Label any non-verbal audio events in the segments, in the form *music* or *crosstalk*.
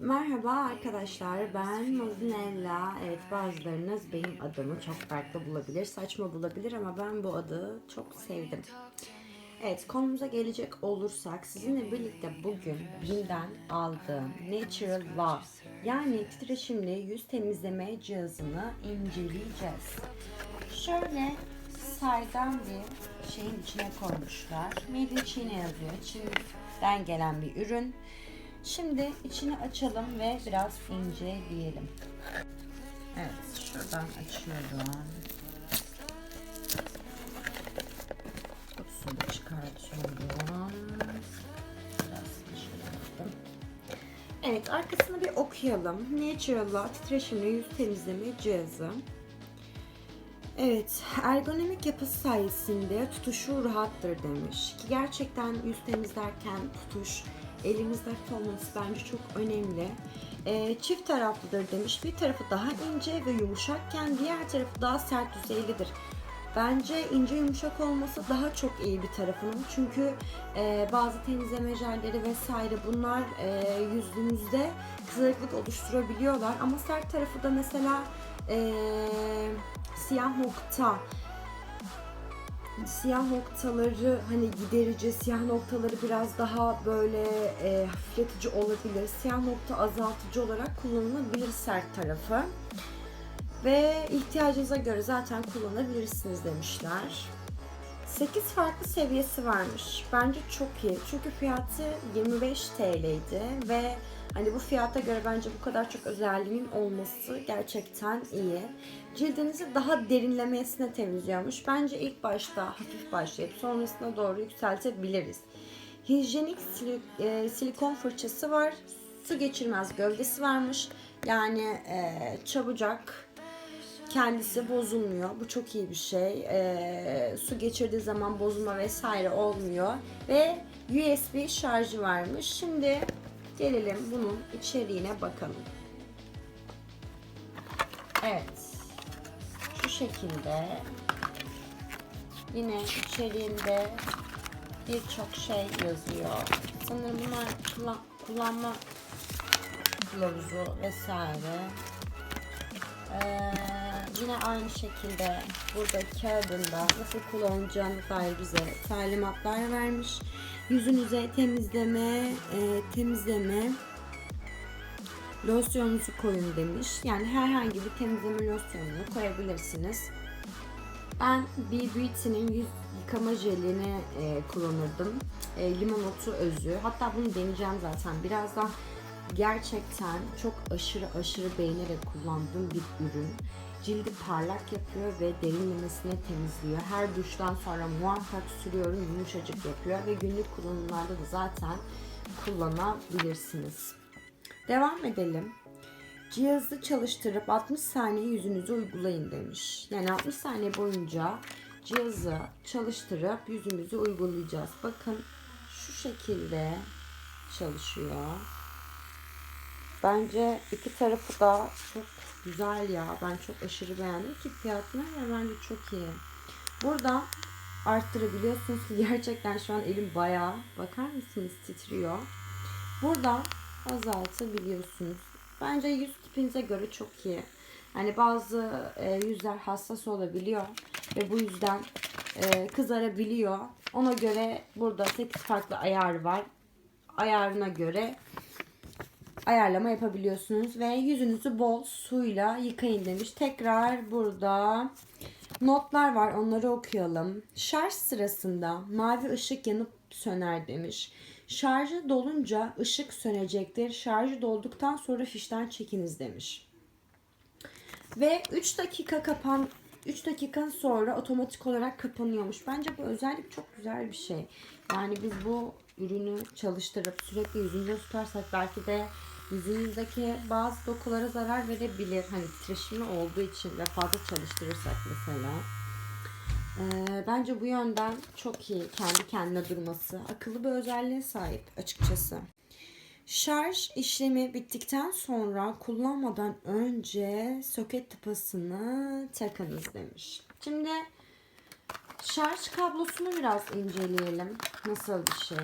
Merhaba arkadaşlar ben Mazinella. Evet bazılarınız benim adımı çok farklı bulabilir, saçma bulabilir ama ben bu adı çok sevdim. Evet konumuza gelecek olursak sizinle birlikte bugün BİM'den aldığım Natural Love yani titreşimli yüz temizleme cihazını inceleyeceğiz. Şöyle saydam bir şeyin içine koymuşlar. Made in China yazıyor. Çin'den gelen bir ürün. Şimdi içini açalım ve biraz inceleyelim. Evet, şuradan açıyorum. Kutusunu çıkartıyorum. Evet, arkasını bir okuyalım. Natural Law titreşimli yüz temizleme cihazı. Evet, ergonomik yapısı sayesinde tutuşu rahattır demiş. Ki gerçekten yüz temizlerken tutuş, elimizde olması bence çok önemli. Ee, çift taraflıdır demiş. Bir tarafı daha ince ve yumuşakken diğer tarafı daha sert yüzeylidir. Bence ince yumuşak olması daha çok iyi bir tarafının. Çünkü e, bazı temizleme jelleri vesaire bunlar e, yüzümüzde kızarıklık oluşturabiliyorlar. Ama sert tarafı da mesela e, siyah nokta siyah noktaları hani giderici, siyah noktaları biraz daha böyle e, hafifletici olabilir. Siyah nokta azaltıcı olarak kullanılabilir sert tarafı. Ve ihtiyacınıza göre zaten kullanabilirsiniz demişler. 8 farklı seviyesi varmış. Bence çok iyi. Çünkü fiyatı 25 TL'ydi ve hani bu fiyata göre bence bu kadar çok özelliğinin olması gerçekten iyi. Cildinizi daha derinlemesine temizliyormuş. Bence ilk başta hafif başlayıp sonrasına doğru yükseltebiliriz. Hijyenik e, silikon fırçası var. Su geçirmez gövdesi varmış. Yani e, çabucak kendisi bozulmuyor. Bu çok iyi bir şey. Ee, su geçirdiği zaman bozulma vesaire olmuyor. Ve USB şarjı varmış. Şimdi gelelim bunun içeriğine bakalım. Evet. Şu şekilde. Yine içeriğinde birçok şey yazıyor. Sanırım bunlar kullan- kullanma kılavuzu vesaire. Yine aynı şekilde burada kağıdında nasıl kullanacağını dair bize talimatlar vermiş. Yüzünüze temizleme, e, temizleme losyonunuzu koyun demiş. Yani herhangi bir temizleme losyonunu koyabilirsiniz. Ben B Beauty'nin yüz yıkama jelini e, kullanırdım. E, limon otu özü. Hatta bunu deneyeceğim zaten. Birazdan gerçekten çok aşırı aşırı beğenerek kullandığım bir ürün. Cildi parlak yapıyor ve derinlemesine temizliyor. Her duştan sonra muhakkak sürüyorum yumuşacık yapıyor ve günlük kullanımlarda da zaten kullanabilirsiniz. Devam edelim. Cihazı çalıştırıp 60 saniye yüzünüze uygulayın demiş. Yani 60 saniye boyunca cihazı çalıştırıp yüzümüzü uygulayacağız. Bakın şu şekilde çalışıyor. Bence iki tarafı da çok güzel ya. Ben çok aşırı beğendim ki fiyatına ya bence çok iyi. Burada arttırabiliyorsunuz ki *laughs* gerçekten şu an elim bayağı bakar mısınız titriyor. Burada azaltabiliyorsunuz. Bence yüz tipinize göre çok iyi. Hani bazı e, yüzler hassas olabiliyor ve bu yüzden e, kızarabiliyor. Ona göre burada 8 farklı ayar var. Ayarına göre ayarlama yapabiliyorsunuz ve yüzünüzü bol suyla yıkayın demiş. Tekrar burada notlar var onları okuyalım. Şarj sırasında mavi ışık yanıp söner demiş. Şarjı dolunca ışık sönecektir. Şarjı dolduktan sonra fişten çekiniz demiş. Ve 3 dakika kapan 3 dakika sonra otomatik olarak kapanıyormuş. Bence bu özellik çok güzel bir şey. Yani biz bu ürünü çalıştırıp sürekli yüzümüzde tutarsak belki de yüzümüzdeki bazı dokulara zarar verebilir. Hani titreşimli olduğu için ve fazla çalıştırırsak mesela. Ee, bence bu yönden çok iyi kendi kendine durması. Akıllı bir özelliğe sahip açıkçası. Şarj işlemi bittikten sonra kullanmadan önce soket tıpasını takınız demiş. Şimdi şarj kablosunu biraz inceleyelim. Nasıl bir şey?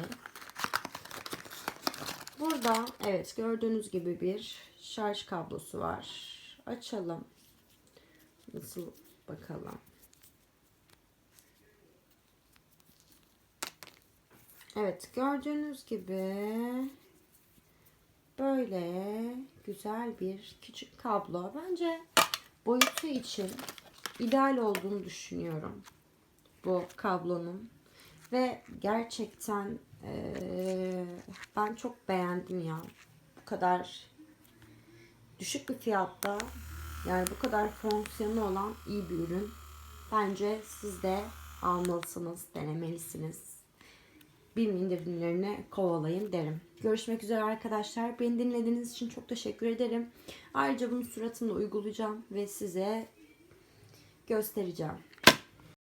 Bu Burada evet gördüğünüz gibi bir şarj kablosu var. Açalım. Nasıl bakalım. Evet gördüğünüz gibi böyle güzel bir küçük kablo. Bence boyutu için ideal olduğunu düşünüyorum bu kablonun. Ve gerçekten eee, ben çok beğendim ya. Bu kadar düşük bir fiyatta yani bu kadar fonksiyonu olan iyi bir ürün. Bence siz de almalısınız, denemelisiniz. BİM indirimlerini kovalayın derim. Görüşmek üzere arkadaşlar. Beni dinlediğiniz için çok teşekkür ederim. Ayrıca bunu suratımda uygulayacağım ve size göstereceğim.